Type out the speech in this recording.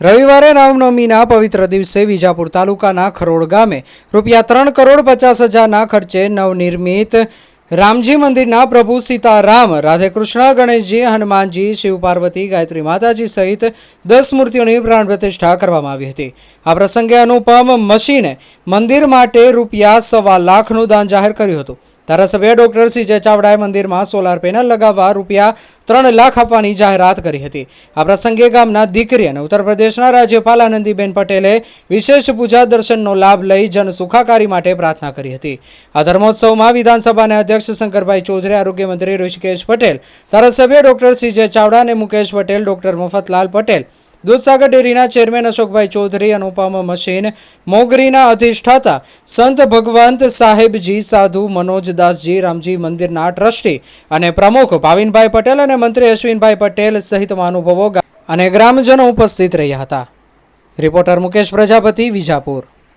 રવિવારે રામનવમીના પવિત્ર દિવસે વિજાપુર તાલુકાના ખરોડ ગામે રૂપિયા ત્રણ કરોડ પચાસ હજારના ખર્ચે નવનિર્મિત રામજી મંદિરના પ્રભુ સીતારામ, રાધેકૃષ્ણ, ગણેશજી, હનુમાનજી શિવ પાર્વતી ગાયત્રી માતાજી સહિત દસ મૂર્તિઓની પ્રાણ પ્રતિષ્ઠા કરવામાં આવી હતી. આ પ્રસંગે અનુપમ મશીને મંદિર માટે રૂપિયા સવા લાખનું દાન જાહેર કર્યું હતું. ધારાસભ્ય ડોક્ટર સીજે ચાવડાએ મંદિરમાં સોલાર પેનલ લગાવવા રૂપિયા ત્રણ લાખ આપવાની જાહેરાત કરી હતી. આ પ્રસંગે ગામના દીકરી અને ઉત્તર પ્રદેશના રાજ્યપાલ આનંદીબેન પટેલે વિશેષ પૂજા દર્શનનો લાભ લઈ જન સુખાકારી માટે પ્રાર્થના કરી હતી. આ ધર્મોત્સવમાં વિધાનસભાના અધ્યક્ષ શંકરભાઈ ચૌધરી આરોગ્ય મંત્રી ઋષિકેશ પટેલ, ધારાસભ્ય ડોક્ટર સીજે ચાવડા અને મુકેશ પટેલ, ડોક્ટર મફતલાલ પટેલ દૂધસાગર ડેરીના ચેરમેન અશોકભાઈ ચૌધરી અનુપમ મશીન મોગરીના અધિષ્ઠાતા સંત ભગવંત સાહેબજી, સાધુ મનોજદાસજી રામજી મંદિરના ટ્રસ્ટી અને પ્રમુખ ભાવિનભાઈ પટેલ અને મંત્રી અશ્વિનભાઈ પટેલ સહિત મહાનુભવો અને ગ્રામજનો ઉપસ્થિત રહ્યા હતા. રિપોર્ટર મુકેશ પ્રજાપતિ, વિજાપુર.